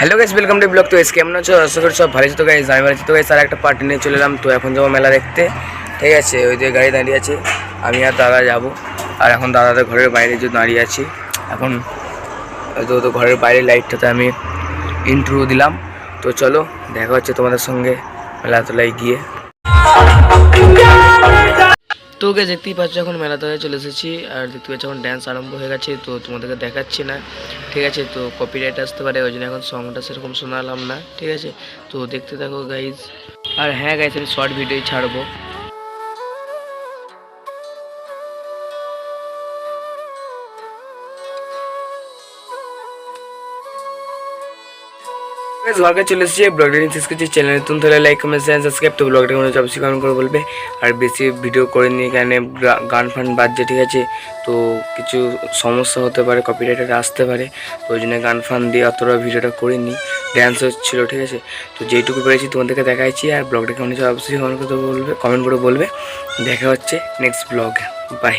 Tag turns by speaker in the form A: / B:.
A: Hello guys welcome to blog তো এস কেমন আছো? আশা করি সব ভালো তো গাইস আমি ভালো তো গাইস আর একটা পার্টি নিয়ে চলে এলাম। তো এখন যাব মেলা দেখতে। ঠিক আছে, ওই যে গাড়ি দাঁড়িয়ে আছে। আমি আর দাদা যাব। আর এখন দাদাদের ঘরের বাইরে যে দাঁড়িয়ে আছি। এখন তো তো ঘরের বাইরে লাইটটাতে আমি ইন্ট্রো দিলাম। তো চলো, দেখা হচ্ছে তোমাদের সঙ্গে। মেলাতলায় গিয়ে। তো ওকে দেখতেই পাচ্ছ, এখন মেলাতে হয়ে চলে এসেছি। আর দেখতে পাচ্ছ, এখন ড্যান্স আরম্ভ হয়ে গেছে, তো তোমাদেরকে দেখাচ্ছি না। ঠিক আছে, তো কপিরাইট আসতে পারে, ওই জন্য এখন সংটা সেরকম শোনালাম না। ঠিক আছে, তো দেখতে থাকো গাইজ আর হ্যাঁ গাইজ আমি শর্ট ভিডিও ছাড়বো। গাইজ চলে এসেছি ব্লগটা নিয়ে শেষ করছি চ্যানেল নতুন তাহলে লাইক কমেন্ট শেয়ার সাবস্ক্রাইব তো ব্লগটা কোনো অবশ্যই কমেন্ট করে বলবে আর বেশি ভিডিও করে নিই এখানে গান ফান বাজছে, ঠিক আছে? তো কিছু সমস্যা হতে পারে কপিরাইটার আসতে পারে। তো ওই জন্য গান ফান দিয়ে অতটা ভিডিওটা করিনি ড্যান্স হচ্ছিল, ঠিক আছে? তো যেইটুকু পেরেছি তোমাদেরকে দেখাইছি, আর ব্লগটা কেমন অবশ্যই কমেন্ট করে বলবে কমেন্ট করে বলবে। দেখা হচ্ছে নেক্সট ব্লগ বাই